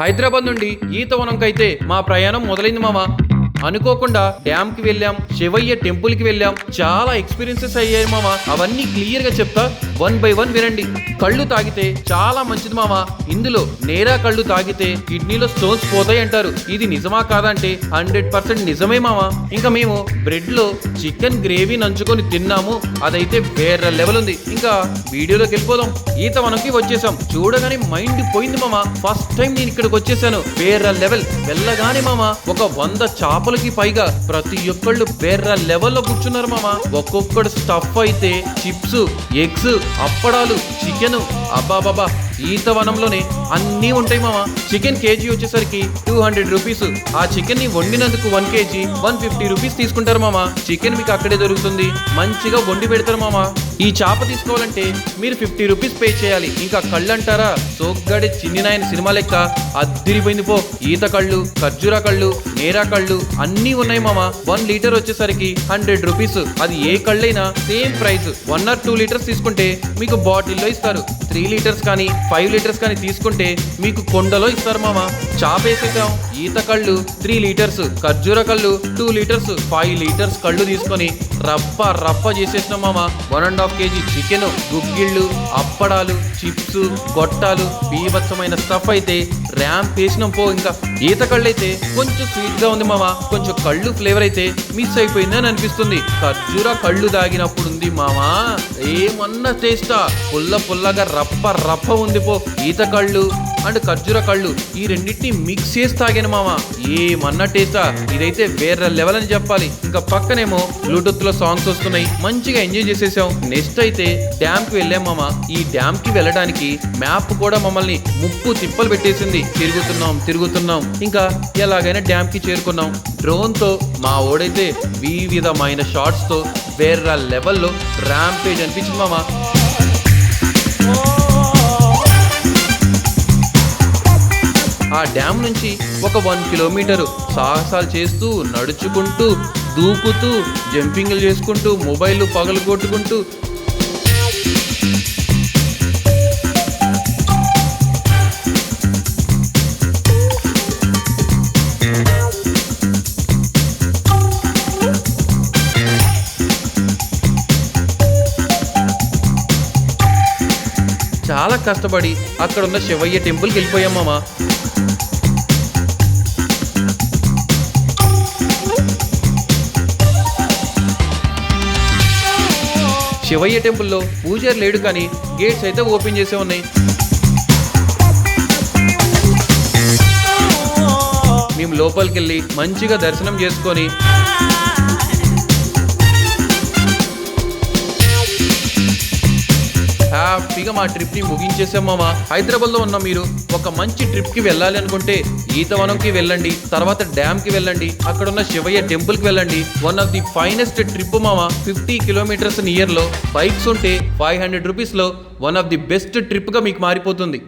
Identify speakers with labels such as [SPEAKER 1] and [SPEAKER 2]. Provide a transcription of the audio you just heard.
[SPEAKER 1] హైదరాబాద్ నుండి ఈతవనంకైతే మా ప్రయాణం మొదలైంది మామ అనుకోకుండా డ్యామ్కి వెళ్ళాం శివయ్య టెంపుల్కి వెళ్ళాం. చాలా ఎక్స్పీరియన్సెస్ అయ్యాయి మామ. అవన్నీ క్లియర్గా చెప్తా. వన్ బై వన్ వినండి. కళ్ళు తాగితే చాలా మంచిది మామ. ఇందులో నేరా కళ్ళు తాగితే కిడ్నీలో స్టోన్స్ పోతాయి అంటారు. ఇది నిజమా కాదంటే హండ్రెడ్ పర్సెంట్ నిజమే మామ. ఇంకా మేము బ్రెడ్లో చికెన్ గ్రేవీ నంచుకొని తిన్నాము. అదైతే వేరే లెవెల్ ఉంది. ఇంకా వీడియోలోకి వెళ్ళిపోదాం. ఈత మనకి వచ్చేసాం. చూడగానే మైండ్ పోయింది మామ. ఫస్ట్ టైం నేను ఇక్కడికి వచ్చేసాను. వేరే లెవెల్. వెళ్ళగానే మామ ఒక వంద చేపలకి పైగా ప్రతి ఒక్కళ్ళు వేరే లెవెల్లో కూర్చున్నారు మామ. ఒక్కొక్కడు స్టఫ్ అయితే చిప్స్ ఎగ్స్ అప్పడాలు చికెన్ అబ్బాబాబా ఈత వనంలోనే అన్నీ ఉంటాయి మామ. చికెన్ కేజీ వచ్చేసరికి టూ హండ్రెడ్ రూపీస్ ఆ చికెన్ని వండినందుకు one KG one fifty rupees తీసుకుంటారు మామ. చికెన్ మీకు అక్కడే దొరుకుతుంది. మంచిగా వండి పెడతారు మామ. ఈ చేప తీసుకోవాలంటే మీరు ఫిఫ్టీ రూపీస్ పే చేయాలి. ఇంకా కళ్ళు అంటారా సోగ్గాడి చిన్నినాయన సినిమా లెక్క. అద్దిరిపోయింది పో. ఈత కళ్ళు ఖర్జూరా కళ్ళు నేరా కళ్ళు అన్నీ ఉన్నాయి మామ. వన్ లీటర్ వచ్చేసరికి హండ్రెడ్ రూపీస్. అది ఏ కళ్ళైనా same price. One or two litres తీసుకుంటే మీకు బాటిల్లో ఇస్తారు. త్రీ లీటర్స్ కానీ ఫైవ్ లీటర్స్ కానీ తీసుకుంటే మీకు కొండలో ఇస్తారు మామ. చాప వేసేసాం ఈత కళ్ళు త్రీ లీటర్స్. ఖర్జూర కళ్ళు టూ లీటర్స్. ఫైవ్ లీటర్స్ కళ్ళు తీసుకొని రప్ప రప్ప చేసేసినాం మామ? One and half KG chicken గుగ్గిళ్ళు అప్పడాలు చిప్స్ గొట్టాలు బీభత్సమైన స్టఫ్ అయితే ర్యాంప్ వేసినాం పో ఇంకా. ఈత కళ్ళు అయితే కొంచెం స్వీట్గా ఉంది మామ. కొంచెం కళ్ళు ఫ్లేవర్ అయితే మిస్ అయిపోయిందని అనిపిస్తుంది. ఖర్జూర కళ్ళు దాగినప్పుడు ఉంది మామా. ఏమన్నా టేస్టా పుల్ల పుల్లగా రప్ప రప్ప ఉంది పో. ఈత కళ్ళు అండ్ ఖర్జూర కళ్ళు ఈ రెండింటిని మిక్స్ చేసి తాగాను మామ ఏమన్నా టేస్టా? ఇదైతే వేరే లెవెల్ అని చెప్పాలి. ఇంకా పక్కనేమో బ్లూటూత్లో సాంగ్స్ వస్తున్నాయి. మంచిగా ఎంజాయ్ చేసేసాం. నెక్స్ట్ అయితే డ్యామ్కి వెళ్ళాం మామ ఈ డ్యామ్కి వెళ్ళడానికి మ్యాప్ కూడా మమ్మల్ని ముప్పు తిప్పలు పెట్టేసింది. తిరుగుతున్నాం తిరుగుతున్నాం. ఇంకా ఎలాగైనా డ్యామ్కి చేరుకున్నాం. డ్రోన్తో మా ఓడైతే వివిధమైన షార్ట్స్తో వేరే లెవెల్లో ర్యాంపేజ్ అనిపించింది మామ ఆ డ్యామ్ నుంచి ఒక వన్ కిలోమీటరు సాహసాలు చేస్తూ నడుచుకుంటూ దూకుతూ జంపింగ్లు చేసుకుంటూ మొబైల్ పగలు కొట్టుకుంటూ చాలా కష్టపడి అక్కడ ఉన్న శివయ్య టెంపుల్కి వెళ్ళిపోయాం మామ. శివయ్య టెంపుల్లో పూజారి లేడు కానీ గేట్స్ అయితే ఓపెన్ చేసే ఉన్నాయి. మేము లోపలికి వెళ్ళి మంచిగా దర్శనం చేసుకొని హ్యాపీగా మా ట్రిప్ని ముగించేసాం మామ. హైదరాబాద్లో ఉన్న మీరు ఒక మంచి ట్రిప్కి వెళ్ళాలి అనుకుంటే ఈతవనంకి వెళ్ళండి తర్వాత డ్యామ్కి వెళ్ళండి అక్కడ ఉన్న శివయ్య టెంపుల్కి వెళ్ళండి. One of the finest trip మామ ఫిఫ్టీ కిలోమీటర్స్ ఇయర్లో బైక్స్ ఉంటే ఫైవ్ హండ్రెడ్ రూపీస్లో వన్ ఆఫ్ ది బెస్ట్ ట్రిప్గా మీకు మారిపోతుంది.